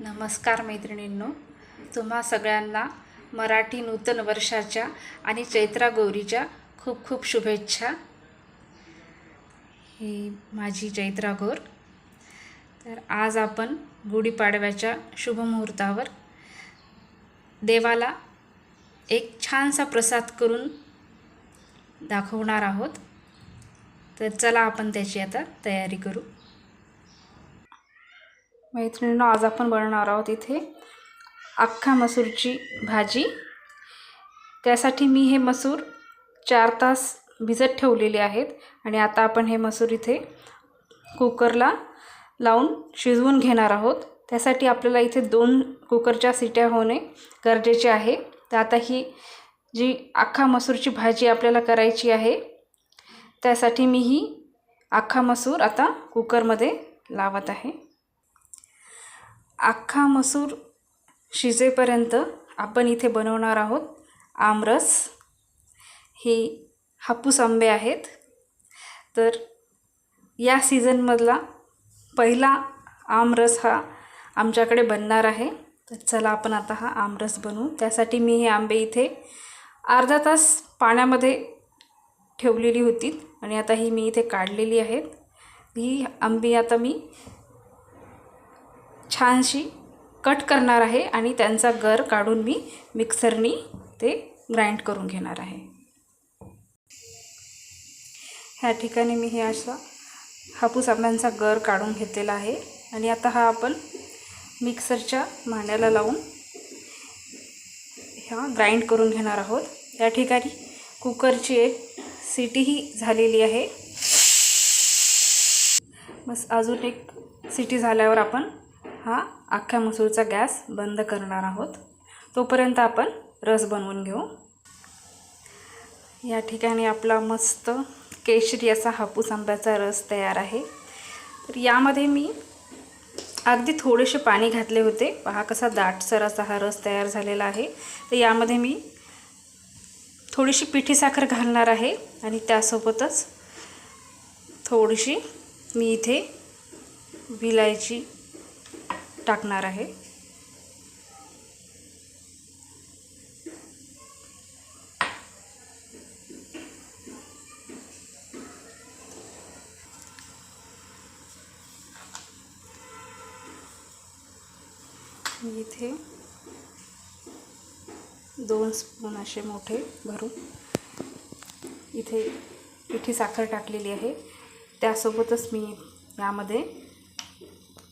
नमस्कार मैत्रिणींनो. तुम्हा सगळ्यांना मराठी नूतन वर्षाच्या आणि चैत्रा गौरीच्या खूप खूप शुभेच्छा. ही माझी चैत्रा गौर. तर आज आपण गुढीपाडव्याच्या शुभमुहूर्तावर देवाला एक छानसा प्रसाद करून दाखवणार आहोत. तर चला आपण त्याची आता तयारी करू. मैत्रिणीनं आज आपण बनवणार आहोत इथे अख्खा मसूरची भाजी. त्यासाठी मी हे मसूर चार तास भिजत ठेवलेले आहेत आणि आता आपण हे मसूर इथे कुकरला लावून शिजवून घेणार आहोत. त्यासाठी आपल्याला इथे दोन कुकरच्या सिट्या होणे गरजेचे आहे. तर आता ही जी अख्खा मसूरची भाजी आपल्याला करायची आहे त्यासाठी मी ही अख्खा मसूर आता कुकरमध्ये लावत आहे. अख्खा मसूर शिजेपर्यंत आपण इथे बनवणार आहोत आमरस. हे हापूस आंबे आहेत. तर या सीझनमधला पहिला आमरस हा आमच्याकडे बनणार आहे. तर चला आपण आता हा आमरस बनवू. त्यासाठी मी हे आंबे इथे अर्धा तास पाण्यामध्ये ठेवलेली होती आणि आता ही मी इथे काढलेली आहेत. ही आंबी आता मी छानशी कट करणार आहे आणि त्यांचा गर काढून मी मिक्सरनी ते ग्राइंड करून घेणार आहे. ह्या ठिकाणी मी हे असा हापूस आंब्यांचा गर काढून घेतलेला आहे आणि आता हा आपण मिक्सरच्या भांड्याला लावून ह्या ग्राइंड करून घेणार आहोत. या ठिकाणी कुकरची एक सिटीही झालेली आहे. बस अजून एक सिटी झाल्यावर आपण हा अख्ख्या मसूरचा गॅस बंद करणार आहोत. तोपर्यंत आपण रस बनवून घेऊ. या ठिकाणी आपला मस्त केशरी असा हापूस आंब्याचा रस तयार आहे. तर यामध्ये मी अगदी थोडेसे पाणी घातले होते. पहा कसा दाटसर असा हा रस तयार झालेला आहे. तर यामध्ये मी थोडीशी पिठी साखर घालणार आहे आणि त्यासोबतच थोडीशी मी इथे विलायची टाकणार आहे. मी इथे दोन स्पून असे मोठे भरून इथे पिठी साखर टाकलेली आहे. त्यासोबतच मी यामध्ये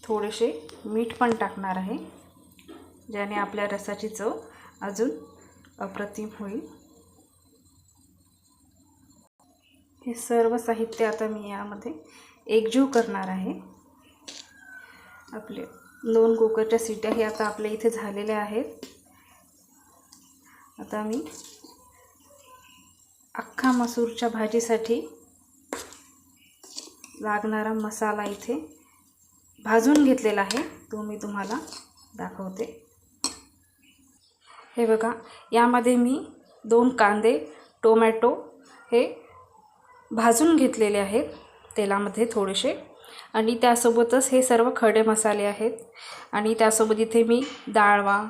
थोडेसे मीठ पण टाकणार आहे ज्याने आपल्या रसाची चव अजून अप्रतिम होईल. हे सर्व साहित्य आता मी यामध्ये एकजीव करणार आहे. आपले दोन कुकरच्या सिट्या हे आता आपल्या इथे झालेल्या आहेत. आता मी अख्खा मसूरच्या भाजीसाठी लागणारा मसाला इथे भाजून घेतलेला आहे. तो मी तुम्हाला दाखवते. हे बघा यामध्ये मी दोन कांदे टोमॅटो हे भाजून घेतलेले आहेत तेलामध्ये थोडेसे. आणि त्यासोबतच हे सर्व खडे मसाले आहेत. आणि त्यासोबत इथे मी डाळवा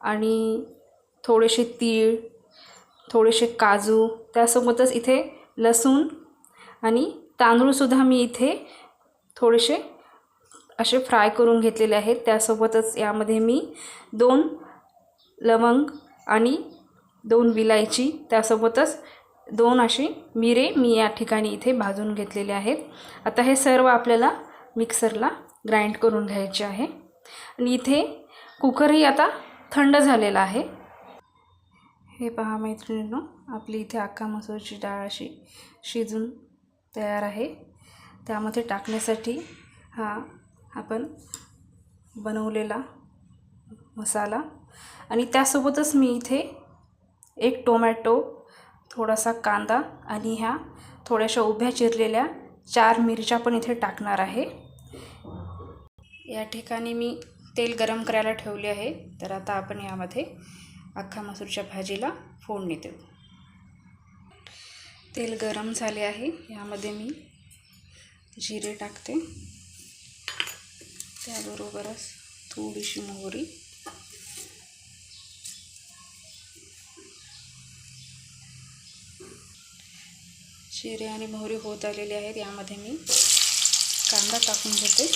आणि थोडेसे तीळ थोडेसे काजू त्यासोबतच इथे लसूण आणि तांदूळसुद्धा मी इथे थोडेसे असे फ्राय करून घेतलेले आहेत. त्यासोबतच यामध्ये मी दोन लवंग आणि दोन विलायची त्यासोबतच दोन असे मिरे मी या ठिकाणी इथे भाजून घेतलेले आहेत. आता हे सर्व आपल्याला मिक्सरला ग्राइंड करून घ्यायचे आहे. आणि इथे कुकरही आता थंड झालेला आहे. हे पहा मैत्रिणींनो आपली इथे अख्खा मसूरची डाळ अशी शिजून तयार आहे. त्यामध्ये टाकण्यासाठी हा आपण बनवलेला मसाला. आणि त्यासोबतच मी इथे एक टोमॅटो थोडासा कांदा आणि ह्या थोड्याशा उभ्या चिरलेल्या चार मिरच्या पण इथे टाकणार आहे. या ठिकाणी मी तेल गरम करायला ठेवले आहे. तर आता आपण यामध्ये अख्खा मसूरच्या भाजीला फोडणी देऊ. तेल गरम झाले आहे. यामध्ये मी जिरे टाकते. त्याबरोबरच थोडीशी मोहरी. शिरे आणि मोहरी होत आलेली आहेत यामध्ये मी कांदा टाकून घेते.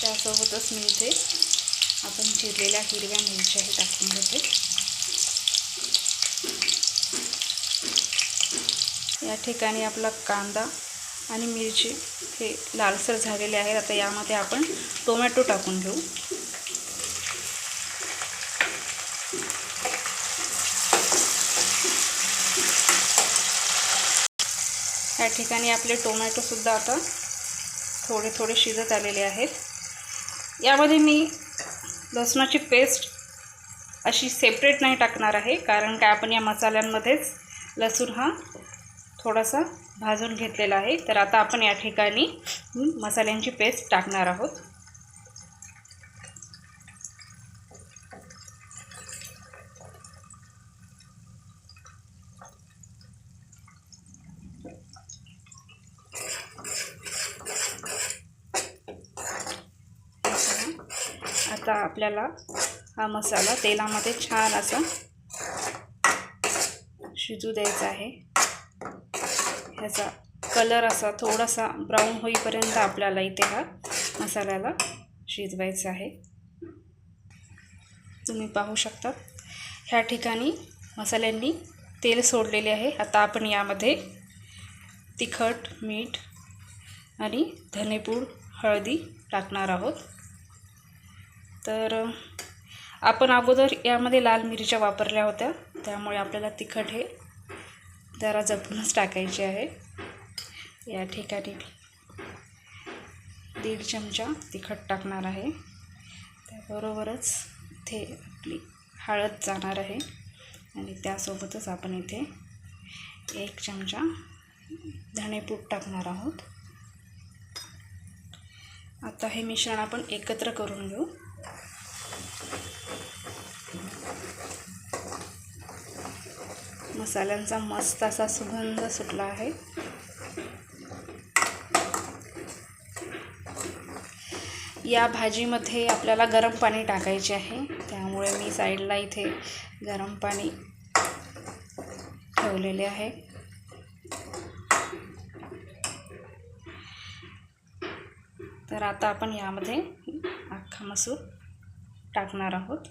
त्यासोबतच मी इथे आपण चिरलेल्या हिरव्या मिरच्याही टाकून घेते. या ठिकाणी आपला कांदा आणि मिरची हे लालसर झालेले आहेत. आता यामध्ये आपण टोमॅटो टाकून घेऊ. या ठिकाणी आपले टोमॅटोसुद्धा आता थोडे थोडे शिजत आलेले आहेत. यामध्ये मी लसणाची पेस्ट अशी सेपरेट नाही टाकणार आहे कारण काय आपण या मसाल्यांमध्येच लसूण हा थोडासा भाजून घेतलेला आहे. तर आता आपण या ठिकाणी मसाल्यांची पेस्ट टाकणार आहोत. आता आपल्याला हा मसाला तेलामध्ये छान असा शिजू द्यायचा आहे. ह्याचा कलर असा थोडासा ब्राऊन होईपर्यंत आपल्याला इथे हा मसाल्याला शिजवायचा आहे. तुम्ही पाहू शकता. ह्या ठिकाणी मसाल्यांनी तेल सोडलेले आहे. आता आपण यामध्ये तिखट मीठ आणि धनेपूड हळदी टाकणार आहोत. तर आपण अगोदर यामध्ये लाल मिरच्या वापरल्या होत्या. त्यामुळे आपल्याला तिखट हे जरा जपूनच टाकायची आहे. या ठिकाणी दीड चमचा तिखट टाकणार आहे. त्याबरोबरच इथे आपली हळद जाणार आहे. आणि त्यासोबतच आपण इथे एक चमचा धणेपूट टाकणार आहोत. आता हे मिश्रण आपण एकत्र करून घेऊ. मसाल्यांचा मस्त असा सुगंध सुटला आहे. या भाजीमध्ये आपल्याला गरम पाणी टाकायचे आहे. त्यामुळे मी साईडला इथे गरम पाणी ठेवलेले आहे. तर आता आपण यामध्ये अख्खा मसूर टाकणार आहोत.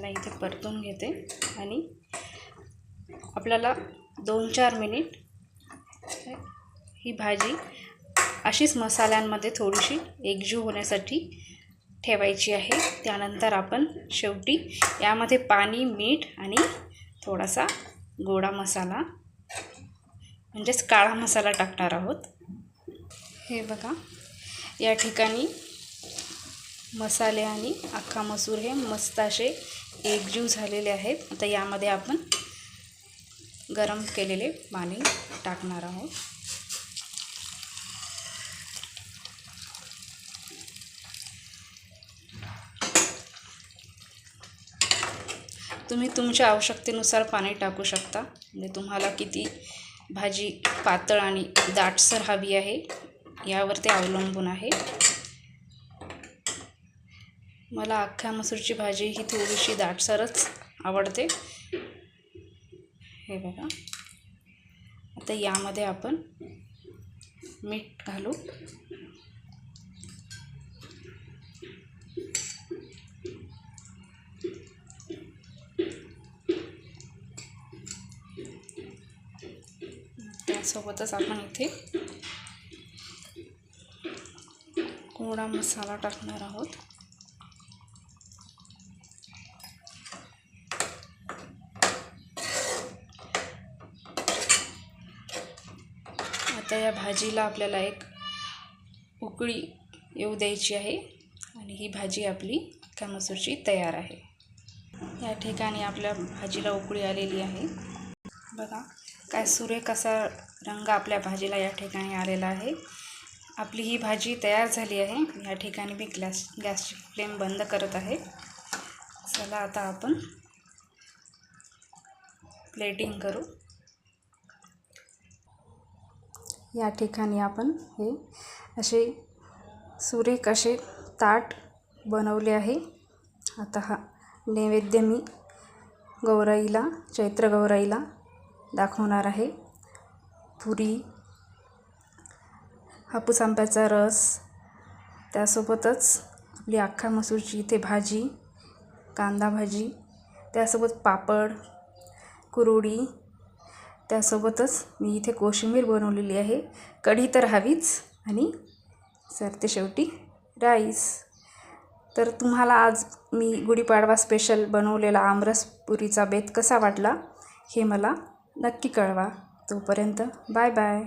याला इथे परतून घेते. आणि आपल्याला दोन चार मिनिट ही भाजी अशीच मसाल्यांमध्ये थोडीशी एकजीव होण्यासाठी ठेवायची आहे. त्यानंतर आपण शेवटी यामध्ये पाणी मीठ आणि थोडासा गोडा मसाला म्हणजेच काळा मसाला टाकणार आहोत. हे बघा या ठिकाणी मसाले आणि अख्खा मसूर हे मस्त असे एकजीव झालेले आहेत. आता यामध्ये आपण गरम केलेले पाणी टाकणार आहोत. तुम्ही तुमच्या आवश्यकतेनुसार पाणी टाकू शकता. म्हणजे तुम्हाला किती भाजी पातळ आणि दाटसर हवी आहे यावर ते अवलंबून आहे. मला अख्ख्या मसूरची भाजी ही थोडीशी दाटसरच आवडते. हे बघा. आता यामध्ये आपण मीठ घालू. त्यासोबतच आपण इथे कोडा मसाला टाकणार आहोत. आता या भाजीला आपल्याला एक उकळी येऊ द्यायची आहे. आणि ही भाजी आपली अख्ख्या मसूरची तयार आहे. या ठिकाणी आपल्या भाजीला उकळी आलेली आहे. बघा काय सुरेख असा रंग आपल्या भाजीला या ठिकाणी आलेला आहे. आपली ही भाजी तयार झाली आहे. या ठिकाणी मी ग्लॅस गॅसची फ्लेम बंद करत आहे. चला आता आपण प्लेटिंग करू. या ठिकाणी आपण हे असे सुरेख असे ताट बनवले आहे. आता हा नैवेद्य मी गौराईला चैत्र गौराईला दाखवणार आहे. पुरी हापूस आंब्याचा रस त्यासोबतच आपली अख्खा मसूरची इथे भाजी कांदा भाजी त्यासोबत पापड कुरुडी त्यासोबतच मी इथे कोशिंबीर बनवलेली आहे. कढी तर हवीच आणि सरते शेवटी राईस. तर तुम्हाला आज मी गुढीपाडवा स्पेशल बनवलेला आमरस पुरीचा बेत कसा वाटला हे मला नक्की कळवा. तोपर्यंत बाय बाय.